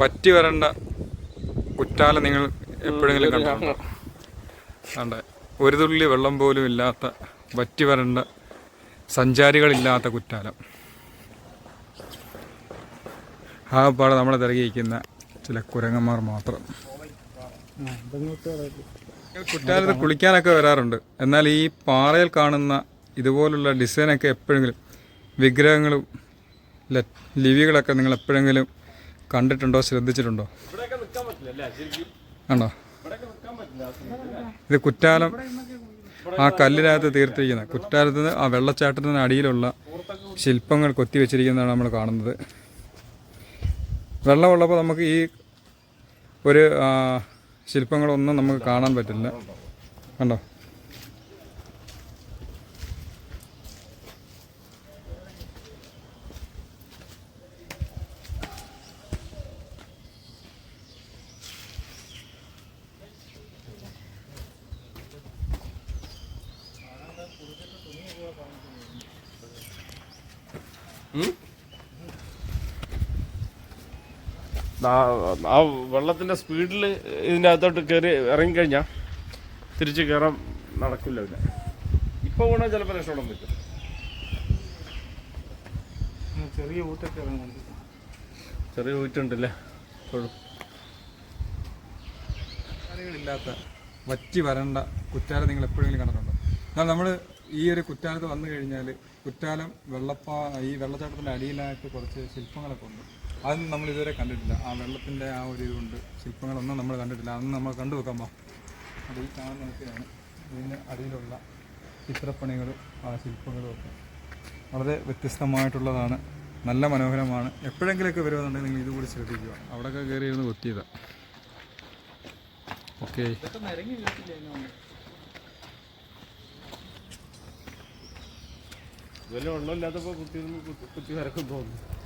വറ്റി വരണ്ട കുറ്റാല നിങ്ങൾ എപ്പോഴെങ്കിലും കണ്ടോ കണ്ട ഒരു തുള്ളി വെള്ളം പോലും ഇല്ലാത്ത വറ്റി വരണ്ട സഞ്ചാരികളില്ലാത്ത കുറ്റാലം. ആ പാടെ നമ്മളെ തിരകിയിരിക്കുന്ന ചില കുരങ്ങന്മാർ മാത്രം. കുറ്റാലത്ത് കുളിക്കാനൊക്കെ വരാറുണ്ട്. എന്നാൽ ഈ പാറയിൽ കാണുന്ന ഇതുപോലുള്ള ഡിസൈനൊക്കെ എപ്പോഴെങ്കിലും വിഗ്രഹങ്ങളും ല- ലിപികളൊക്കെ നിങ്ങൾ എപ്പോഴെങ്കിലും കണ്ടിട്ടുണ്ടോ ശ്രദ്ധിച്ചിട്ടുണ്ടോ? ആണോ? ഇത് കുറ്റാലം ആ കല്ലിനകത്ത് തീർത്തിരിക്കുന്ന കുറ്റാലത്ത് ആ വെള്ളച്ചാട്ടത്തിന് അടിയിലുള്ള ശില്പങ്ങൾ കൊത്തി വെച്ചിരിക്കുന്നതാണ് നമ്മൾ കാണുന്നത്. വെള്ളമുള്ളപ്പോൾ നമുക്ക് ഈ ഒരു ശില്പങ്ങളൊന്നും നമുക്ക് കാണാൻ പറ്റില്ല. കണ്ടോ? ആ- ആ വെള്ളത്തിന്റെ സ്പീഡിൽ ഇതിന്റെ അകത്തോട്ട് കയറി ഇറങ്ങിക്കഴിഞ്ഞാൽ തിരിച്ചു കയറാൻ നടക്കില്ല പിന്നെ. ഇപ്പൊ കൂടെ ചിലപ്പോൾ രക്ഷപ്പെടാൻ പറ്റും. ചെറിയ ഊറ്റൊക്കെ ഇറങ്ങുന്നുണ്ട് ചെറിയ ഊറ്റുണ്ടല്ലേ? ഇപ്പോഴും. വറ്റി വരണ്ട കുറ്റാര നിങ്ങൾ എപ്പോഴെങ്കിലും കണ്ടിട്ടുണ്ടോ? എന്നാൽ നമ്മൾ ഈ ഒരു കുറ്റാലത്ത് വന്നു കഴിഞ്ഞാൽ കുറ്റാലം വെള്ളപ്പാ ഈ വെള്ളച്ചാട്ടത്തിന്റെ അടിയിലായിട്ട് കുറച്ച് ശില്പങ്ങളൊക്കെ ഉണ്ട്. അതൊന്നും നമ്മൾ ഇതുവരെ കണ്ടിട്ടില്ല. ആ വെള്ളത്തിന്റെ ആ ഒരു ഇതുകൊണ്ട് ശില്പങ്ങളൊന്നും നമ്മൾ കണ്ടിട്ടില്ല. അതൊന്നും നമ്മൾ കണ്ടു വെക്കാൻ അത് ഈ കാണുന്നതൊക്കെയാണ് ഇതിന്റെ അടിയിലുള്ള ചിത്രപ്പണികളും ആ ശില്പങ്ങളും ഒക്കെ വളരെ വ്യത്യസ്തമായിട്ടുള്ളതാണ്. നല്ല മനോഹരമാണ്. എപ്പോഴെങ്കിലുമൊക്കെ വരുമെന്നുണ്ടെങ്കിൽ നിങ്ങൾ ഇതുകൂടി ശ്രദ്ധിക്കുക. അവിടെയൊക്കെ കയറി ഇരുന്ന് കൊത്തിയതാണ് ഓക്കെ. വലിയ വെള്ളമില്ലാത്തപ്പോൾ കുത്തി കുത്തി കുത്തി വരക്കും തോന്നുന്നു